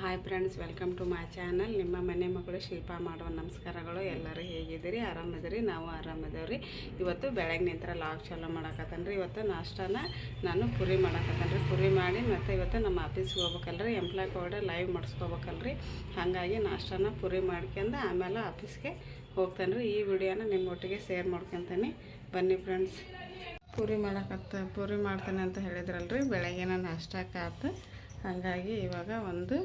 Hi friends welcome to my channel ನಿಮ್ಮ ಮನೆ ಮಗಳು ಶಿಲ್ಪ ಮಾಡೋ ನಮಸ್ಕಾರಗಳು. ಎಲ್ಲರೂ ಹೇಗಿದ್ದೀರಿ? ಆರಾಮಿದ್ದೀರಿ? ನಾವು ಆರಾಮದೇವ್ರಿ ಇವತ್ತು ಬೆಳಗ್ಗೆ ನಿಂತರ ಲಾಗ್ ಚಾಲೂ ಮಾಡಕತ್ತನ್ರಿ. ಇವತ್ತು ನಾಷ್ಟಾನ ನಾನು ಪುರಿ ಮಾಡಕತ್ತನ್ರಿ. ಪುರಿ ಮಾಡಿ ಮತ್ತು ಇವತ್ತು ನಮ್ಮ ಆಫೀಸ್ಗೆ ಹೋಗ್ಬೇಕಲ್ರಿ. ಎಂಪ್ಲಾಯ್ ಕೂಡ ಲೈವ್ ಮಾಡಿಸ್ಕೋಬೇಕಲ್ರಿ. ಹಾಗಾಗಿ ನಾಷ್ಟಾನ ಪುರಿ ಮಾಡ್ಕೊಂಡು ಆಮೇಲೆ ಆಫೀಸ್ಗೆ ಹೋಗ್ತಾನೆ ಈ ವಿಡಿಯೋನ ನಿಮ್ಮೊಟ್ಟಿಗೆ ಶೇರ್ ಮಾಡ್ಕೊತಾನೆ. ಬನ್ನಿ ಫ್ರೆಂಡ್ಸ್ ಪೂರಿ ಮಾಡಕತ್ತ, ಪೂರಿ ಮಾಡ್ತೇನೆ ಅಂತ ಹೇಳಿದ್ರಲ್ರಿ. ಬೆಳಗ್ಗೆನ ನಾಷ್ಟಕ್ಕೆ ಆತು. ಹಾಗಾಗಿ ಇವಾಗ ಒಂದು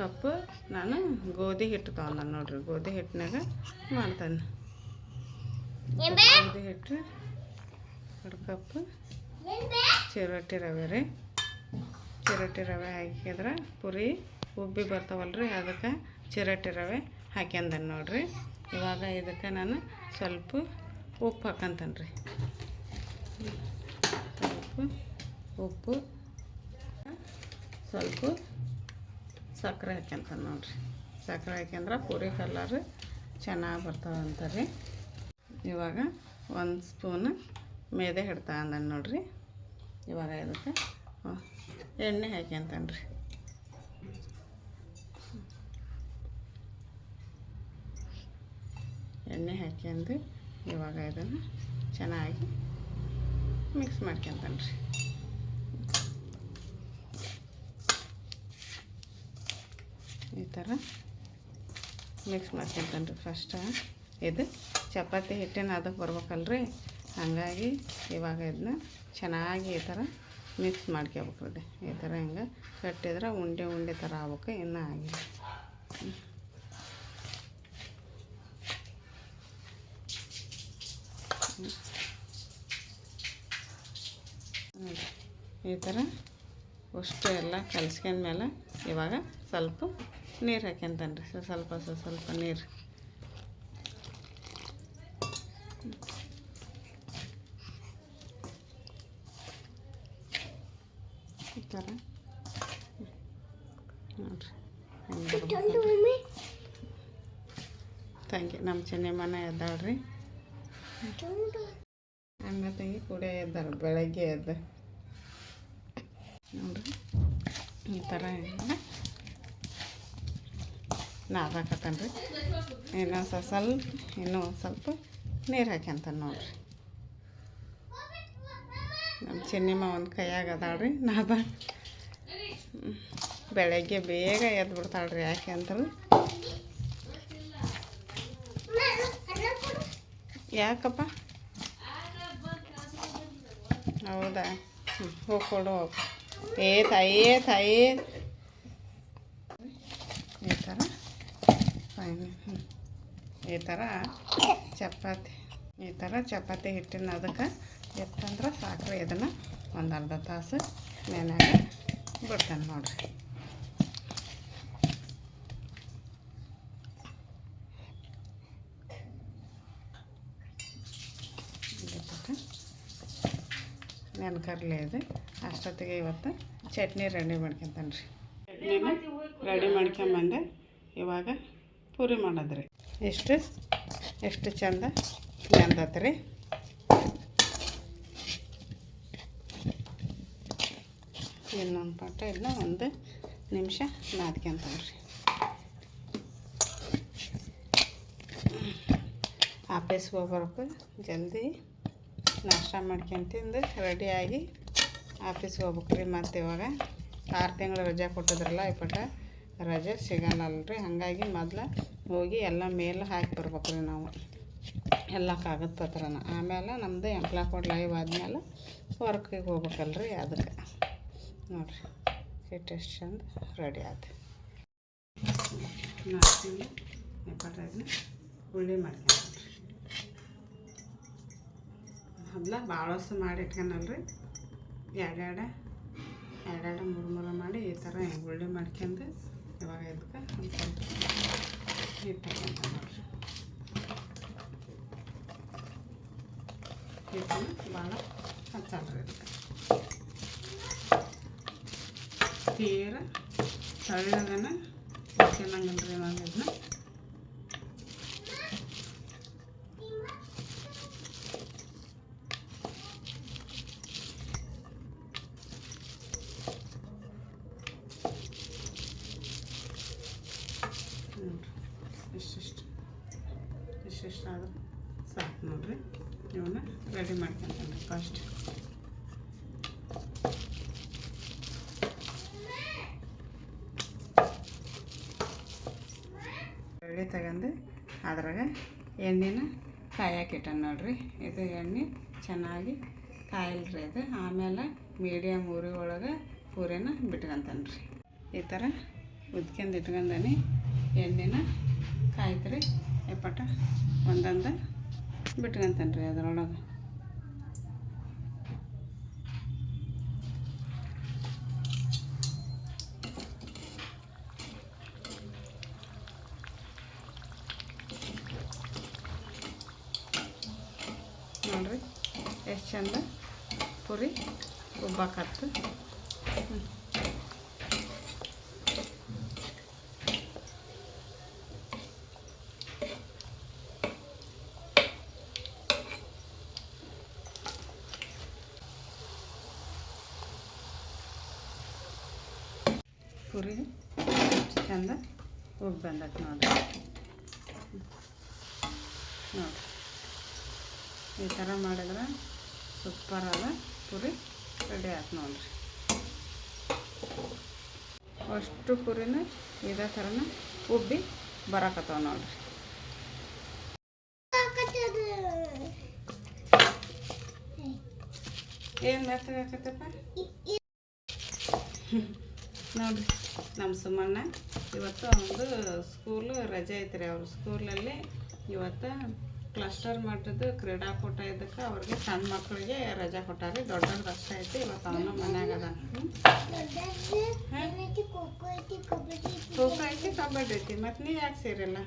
ಕಪ್ ನಾನು ಗೋಧಿ ಹಿಟ್ಟು ತೊಗೊಂಡ ನೋಡ್ರಿ. ಗೋಧಿ ಹಿಟ್ಟಿನಾಗ ಮಾಡ್ತಾನೆ. ಗೋಧಿ ಹಿಟ್ಟು ಎರಡು ಕಪ್ ಚಿರೋಟಿ ರವೆ ರೀ. ಚಿರೋಟಿ ರವೆ ಹಾಕಿದ್ರೆ ಪುರಿ ಉಬ್ಬಿ ಬರ್ತಾವಲ್ರಿ ಅದಕ್ಕೆ ಚಿರೋಟಿ ರವೆ ಹಾಕ್ಯಂದನ್ ನೋಡ್ರಿ. ಇವಾಗ ಇದಕ್ಕೆ ನಾನು ಸ್ವಲ್ಪ ಉಪ್ಪು ಹಾಕಂತಾನೆ ರೀ. ಸ್ವಲ್ಪ ಉಪ್ಪು ಸ್ವಲ್ಪ ಸಕ್ಕರೆ ಹಾಕ್ಯಂತ ನೋಡ್ರಿ. ಸಕ್ಕರೆ ಹಾಕ್ಯಂದ್ರೆ ಪೂರಿ ಕಲರ್ ಚೆನ್ನಾಗಿ ಬರ್ತಾವಂತ ರೀ. ಇವಾಗ ಒಂದು ಸ್ಪೂನ್ ಮೇದೆ ಹಿಡ್ತಾ ಅಂದಾನೆ ನೋಡ್ರಿ. ಇವಾಗ ಇದಕ್ಕೆ ಎಣ್ಣೆ ಹಾಕ್ಯಂತಾನೆ ರೀ. ಎಣ್ಣೆ ಹಾಕ್ಯಂದು ಇವಾಗ ಇದನ್ನು ಚೆನ್ನಾಗಿ ಮಿಕ್ಸ್ ಮಾಡ್ಕೊತಾನೆ ರೀ ಈ ಥರ ಮಿಕ್ಸ್ ಮಾಡ್ಕೊತಾನೆ ರೀ ಫಸ್ಟ ಇದು ಚಪಾತಿ ಹಿಟ್ಟಿನ ಅದಕ್ಕೆ ಬರ್ಬೇಕಲ್ರಿ? ಹಾಗಾಗಿ ಇವಾಗ ಇದನ್ನ ಚೆನ್ನಾಗಿ ಈ ಥರ ಮಿಕ್ಸ್ ಮಾಡ್ಕೋಬೇಕ್ರಿ ಈ ಥರ ಹಿಂಗೆ ಕಟ್ಟಿದ್ರೆ ಉಂಡೆ ಉಂಡೆ ಥರ ಆಗ್ಬೇಕು, ಇನ್ನೂ ಆಗಿಲ್ಲ. ಈ ಥರ ಅಷ್ಟು ಎಲ್ಲ ಕಲ್ಸ್ಕೊಂಡ್ಮೇಲೆ ಇವಾಗ ಸ್ವಲ್ಪ ನೀರು ಹಾಕ್ಯಂತಾನೆ ರೀ ಸ್ವಲ್ಪ ಸ್ವಲ್ಪ ಸ್ವಲ್ಪ ನೀರು. ಈ ಥರ ನೋಡಿರಿ. ಯು ನಮ್ಮ ಚೆನ್ನಮ್ಮನ ಎದ್ದಾಳ್ರಿ. ಅಣ್ಣ ತಂಗಿ ಕೂಡ ಎದ್ದಾಳ ಬೆಳಗ್ಗೆ ಎದ್ದು. ನೋಡ್ರಿ ಈ ಥರ ನಾದಾಕತ್ತಾನ ರೀ ಇನ್ನೊಂದು ಸ್ವಲ್ಪ, ಇನ್ನೂ ಸ್ವಲ್ಪ ನೀರು ಹಾಕ್ಯಂತಾನೆ ನೋಡಿರಿ. ನಮ್ಮ ಚೆನ್ನಿಮ್ಮ ಒಂದು ಕೈಯಾಗ ಅದಾಳ್ರಿ ನಾದ. ಬೆಳಗ್ಗೆ ಬೇಗ ಎದ್ದು ಬಿಡ್ತಾಳ್ರಿ ಯಾಕೆ ಅಂತಂದ್ರೆ. ಯಾಕಪ್ಪ? ಹೌದಾ? ಹ್ಞೂ ಹೋಗಿ ಹೋಗು ಏ ತಾಯಿ ಏ ತಾಯಿ ಈ ಥರ ಫೈನ್ ಹ್ಞೂ ಈ ಥರ ಚಪಾತಿ ಈ ಥರ ಚಪಾತಿ ಹಿಟ್ಟಿನ ಅದಕ್ಕೆ ಎತ್ತಂದ್ರೆ ಸಾಕ್ರಿ ಇದನ್ನು ಒಂದು ಅರ್ಧ ತಾಸು ನೆನಾಗ ಬಿಡ್ತಾನೆ ನೋಡ್ರಿ ನೆನ್ಕರ್ಲೆ ಇದು ಅಷ್ಟೊತ್ತಿಗೆ ಇವತ್ತು ಚಟ್ನಿ ರೆಡಿ ಮಾಡ್ಕೊತಾನೆ ರೀ ಚಟ್ನಿನ ರೆಡಿ ಮಾಡ್ಕೊಂಬಂದೆ. ಇವಾಗ ಪೂರಿ ಮಾಡೋದ್ರಿ. ಎಷ್ಟು? ಎಷ್ಟು ಚಂದ? ರೀ ಇನ್ನೊಂದು ಪಾಟ ಇಲ್ಲ ಒಂದು ನಿಮಿಷ ನಾದ್ಕೊಂತಾನೆ ರೀ ಆಫೀಸ್ಗೆ ಹೋಗ್ಬರ್ಬೇಕು ಜಲ್ದಿ ನಾಷ್ಟ ಮಾಡ್ಕೊಂಡು ತಿಂದು ರೆಡಿಯಾಗಿ ಆಫೀಸ್ಗೆ ಹೋಗ್ಬೇಕು ರೀ ಮತ್ತು ಇವಾಗ. ಆರು ತಿಂಗಳು ರಜೆ ಕೊಟ್ಟಿದ್ರಲ್ಲ ಇಪ್ಪಟ ರಜೆ ಸಿಗಲ್ಲಲ್ರಿ. ಹಾಗಾಗಿ ಮೊದ್ಲು ಹೋಗಿ ಎಲ್ಲ ಮೇಲೆ ಹಾಕಿ ಬರ್ಬೇಕು ರೀ ನಾವು. ಎಲ್ಲ ಕಾಗದ ಪತ್ರನ. ಆಮೇಲೆ ನಮ್ಮದು ಎಂಪ್ಲಾಯ್ ಕೋಡ್ ಲೈವ್ ಆದಮೇಲೆ ವರ್ಕಿಗೆ ಹೋಗ್ಬೇಕಲ್ರಿ ಅದಕ್ಕೆ. ನೋಡಿರಿ ಹಿಟ್ಟು ಎಷ್ಟು ಚಂದ ರೆಡಿ ಆಯ್ತು ನಾಲ್ಕು ಇಪ್ಪತ್ತೈದನ್ನ ಉಳ್ಳಿ ಮಾಡ್ಕೊಂಡ್ರಿ ಮೊದ್ಲ ಭಾಳಷ್ಟು ಮಾಡಿ ಇಟ್ಕೊಳಲ್ರಿ ಎರಡೆರಡು ಎರಡೆರಡು ಮೂರು ಮೂರು ಮಾಡಿ ಈ ಥರ ಉಳ್ಳಿ ಮಾಡ್ಕೊಂಡು ಇವಾಗ ಇದಕ್ಕೆ ಒಂದು ಸ್ವಲ್ಪ ಹಿಟ್ಟು ಹಾಕ್ಕೊಂತ ನೋಡ್ರಿ ಹಿಟ್ಟನ್ನು ಭಾಳ ಹಚ್ಚಲ್ರಿ ಇದಕ್ಕೆ ತೀರ ತಳ್ಳಗನ ಹಾಕ್ಯಂಗಿಲ್ರಿ ಇವಾಗ ಇದನ್ನ ರೆಡಿ ಮಾಡ್ಕೊಂತೀನಿ ಫಸ್ಟ್ ಬೆಳ್ಳಿ ತಗೊಂಡು ಅದ್ರಾಗ ಎಣ್ಣೆನ ಕಾಯಕ್ಕಿಟ್ಟ ನೋಡ್ರಿ. ಇದು ಎಣ್ಣೆ ಚೆನ್ನಾಗಿ ಕಾಯಿಲ್ರಿ ಇದು ಆಮೇಲೆ ಮೀಡಿಯಮ್ ಉರಿ ಒಳಗೆ ಪೂರಿನ ಬಿಟ್ಕೊಂತಾನೆ ಈ ಥರ ಉದ್ಕೊಂಡು ಇಟ್ಕೊಂಡನಿ ಎಣ್ಣೆನ ಕಾಯ್ತ್ರಿ. ಎಪ್ಪಟ ಒಂದೊಂದು ಬಿಟ್ಕೊಂತಾನೆ ರೀ ಅದ್ರೊಳಗೆ ನೋಡ್ರಿ ಎಷ್ಟು ಚಂದ ಪುರಿ ಉಬ್ಬಾಕತ್ತು ಪುರಿ ಚಂದ ಉಬ್ಬಿ ಬಂದೈತೆ ನೋಡಿ ನೋಡಿ ಈ ಥರ ಮಾಡಿದ್ರೆ ಸೂಪರ್ ಅದ. ಪುರಿ ರೆಡಿ ಆಯ್ತು ನೋಡಿರಿ. ಅಷ್ಟು ಪುರಿನ ಇದೇ ಥರನ ಉಬ್ಬಿ ಬರಕತ್ತವ ನೋಡ್ರಿ. ಏನು ಮೆತ್ತಗಾಕತ್ತಪ್ಪ ನೋಡ್ರಿ, ನಮ್ಮ ಸುಮಣ್ಣ ಇವತ್ತು ಒಂದು ಸ್ಕೂಲು ರಜೆ ಐತ್ರಿ ಅವ್ರ ಸ್ಕೂಲಲ್ಲಿ ಇವತ್ತು ಕ್ಲಸ್ಟರ್ ಮಟ್ಟದ್ದು ಕ್ರೀಡಾಕೂಟ ಇದಕ್ಕೆ ಅವ್ರಿಗೆ ಸಣ್ಣ ಮಕ್ಕಳಿಗೆ ರಜಾ ಕೊಟ್ಟಾರಿ. ದೊಡ್ಡವ್ರದ್ದು ಅಷ್ಟೇ ಐತಿ, ಇವತ್ತು ಅವನು ಮನ್ಯಾಗ ಅದ ಖೋಖೋ ಐತಿ, ಕಬಡ್ಡಿ ಐತಿ. ಮತ್ತು ನೀ ಯಾಕೆ ಸೇರಿಲ್ಲ?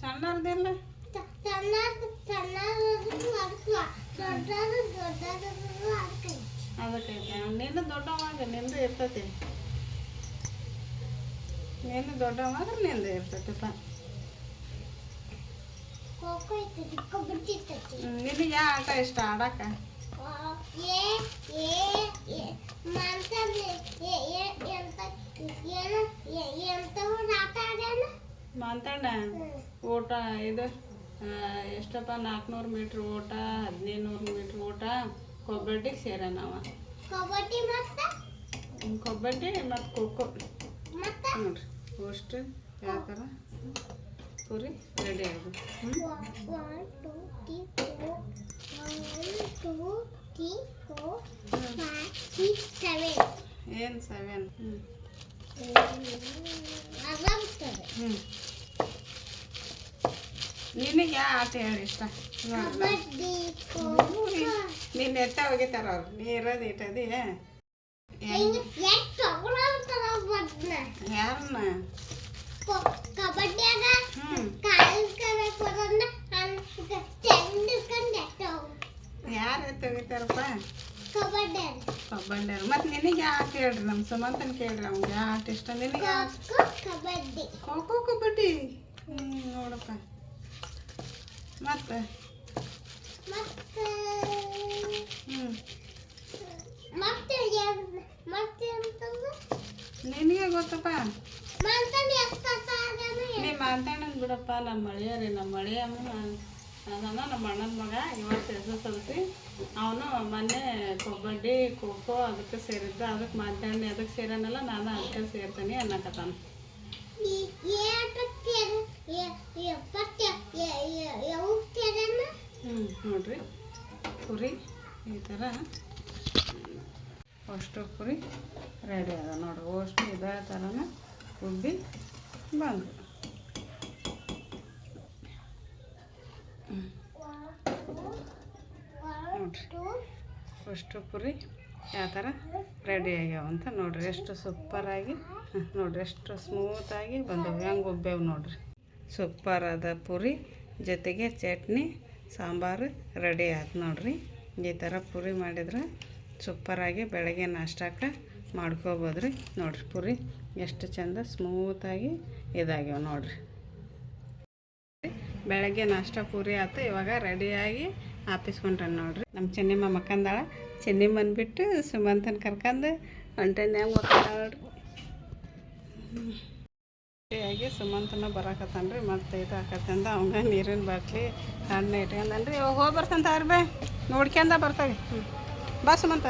ಸಣ್ಣವ್ರದಿಲ್ಲ? ಅದಕ್ಕೆ ನಿನ್ನ ದೊಡ್ಡವಾಗ ನಿಂದು ಇರ್ತೈತಿ. ನೀನು ದೊಡ್ಡವಾಗ ನಿಂದು ಇರ್ತೈತಿಪ್ಪ ನಿನಗೆ ಯಾವ ಆಟ ಇಷ್ಟ ಆಡಾಕ ಮಾತಾಡ ಓಟ ಇದು ಎಷ್ಟಪ್ಪ ನಾಲ್ಕುನೂರು ಮೀಟ್ರ್ ಓಟ ಹದಿನೈದು ನೂರು ಮೀಟ್ರ್ ಓಟ ಕಬಡ್ಡಿಗೆ ಸೇರ ನಾವು ಕಬಡ್ಡಿ ಮತ್ತೆ ಕಬಡ್ಡಿ ಮತ್ತು ಖೋಖೋ ಮತ್ತೆ? ನೋಡ್ರಿ ಅಷ್ಟು ಯಾವ ಥರ ಪೂರಿ ರೆಡಿ ಆಗುತ್ತೆ. ಏನು ಸೆವೆನ್ ಹ್ಞೂ ಹ್ಞೂ ನಿನಗೆ ಯಾವ ಆಟ ಹೇಳಿ ಇಷ್ಟ? ನೀನು ಎತ್ತ ಹೋಗಿತಾರ ಅವ್ರು. ನೀ ಇರೋದು ಇಟ್ಟದಿ ಯಾರನ್ನ? ಕಬಡ್ಡಿಯಾಗ ಯಾರು ಎತ್ತ ಹೋಗಿತಾರಪ್ಪ ಕಬಡ್ಡಿ ಮತ್ತೆ ನಿನಗೆ ಯಾಕೆ ಹೇಳ್ರಿ ನಮ್ಮ ಸುಮಂತನ ಕೇಳ್ರಿ ಅವ್ನಿಗೆ ಆಟ ಇಷ್ಟ? ನಿನಗೆ ಕಬಡ್ಡಿ. ಖೋ ಖೋ ಕಬಡ್ಡಿ? ಹ್ಞೂ ನೋಡಪ್ಪ. ಮತ್ತೆ? ಮತ್ತೆ? ಹ್ಞೂ ಮತ್ತೆ ಮತ್ತೆ ನಿನಗೆ ಗೊತ್ತಪ್ಪ. ಮಂತನ್ ಮಾತಾಡೋಣ ಬಿಡಪ್ಪ ನಮ್ಮ ಮಳೆಯ ನಮ್ಮ ಅದಾನ ನಮ್ಮ ಅಣ್ಣನ ಮಗ ಇವತ್ತು ಎಸ್ ಎಸ್ ಎಲ್ ಸಿ ಅವನು ಮೊನ್ನೆ ಕಬಡ್ಡಿ ಖೋ ಖೋ ಅದಕ್ಕೆ ಸೇರಿದ್ದ. ಅದಕ್ಕೆ ಮಾತಾಡಿ ಅದಕ್ಕೆ ಸೇರನಲ್ಲ ನಾನು ಅದಕ್ಕೆ ಸೇರ್ತೀನಿ ಅನ್ನಕತ್ತಾನ. ಹ್ಞೂ ನೋಡ್ರಿ. ಪುರಿ ಈ ಥರ. ಅಷ್ಟು ಪುರಿ ರೆಡಿ ಅದ ನೋಡ್ರಿ. ಅಷ್ಟು ಇದೇ ಥರನ ಉಬ್ಬಿ ಬಂದು ಅಷ್ಟು ಪುರಿ ಯಾವ ಥರ ರೆಡಿ ಆಗ್ಯಾವ ಅಂತ ನೋಡ್ರಿ. ಎಷ್ಟು ಸೂಪರಾಗಿ ನೋಡಿರಿ ನೋಡ್ರಿ, ಎಷ್ಟು ಸ್ಮೂತಾಗಿ ಬಂದವು. ಹೆಂಗೆ ಒಬ್ಬೇವು ನೋಡ್ರಿ. ಸೂಪರಾದ ಪುರಿ ಜೊತೆಗೆ ಚಟ್ನಿ, ಸಾಂಬಾರು ರೆಡಿ ಆಯ್ತು ನೋಡ್ರಿ. ಈ ಥರ ಪುರಿ ಮಾಡಿದ್ರೆ ಸೂಪರಾಗಿ ಬೆಳಗ್ಗೆ ನಾಷ್ಟಕ್ಕೆ ಮಾಡ್ಕೋಬೋದ್ರಿ. ನೋಡಿರಿ ಪುರಿ ಎಷ್ಟು ಚಂದ ಸ್ಮೂತಾಗಿ ಇದಾಗ್ಯಾವ ನೋಡಿರಿ. ಬೆಳಗ್ಗೆ ನಾಷ್ಟ ಪೂರಿ ಆಯ್ತು ಇವಾಗ ರೆಡಿಯಾಗಿ ಆಪಿಸ್ಕೊಂಡ್ರೆ ನೋಡಿರಿ. ನಮ್ಮ ಚೆನ್ನಿಮ್ಮ ಮಕ್ಕಂದಾಳ ಚೆನ್ನಿಮ್ಮನ್ ಬಿಟ್ಟು ಸುಮಂತನ ಕರ್ಕಂದು ಹೊಂಟೆ ಹೆಂಗೆ ಸುಮಂತನ ಬರಾಕತ್ತಾನ ರೀ ಮತ್ತೆ ಇದು ಹಾಕತ್ತಂದ ಅವಂಗ ನೀರಿನ ಬಾಟ್ಲಿ ಹಣ್ಣು ಇಟ್ಕೊಂಡನ್ರಿ. ಹೋಗಿ ಬರ್ತಂತ ಯಾರು ಬೇ ನೋಡ್ಕೊಂಡ ಬರ್ತಾವೆ ಹ್ಞೂ ಬಾ ಸುಮಂತ.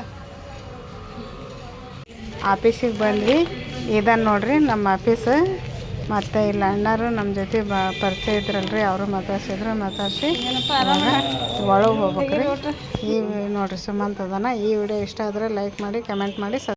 ಆಫೀಸಿಗೆ ಬಂದ್ವಿ. ಇದನ್ನು ನೋಡ್ರಿ ನಮ್ಮ ಆಫೀಸ್. ಮತ್ತು ಇಲ್ಲಿ ಅಣ್ಣರು ನಮ್ಮ ಜೊತೆ ಬ ಪರಿಚಯ ರೀ ಅವರು ಮಾತಾಡ್ಸಿದ್ರು, ಮಾತಾಡ್ಸಿ. ಒಳಗೆ ಹೋಗ್ಬೇಕ್ರಿ. ಈ ನೋಡ್ರಿ ಸುಮಂತ್ ಅದನ್ನ ಈ ವಿಡಿಯೋ ಇಷ್ಟ ಆದರೆ ಲೈಕ್ ಮಾಡಿ ಕಮೆಂಟ್ ಮಾಡಿ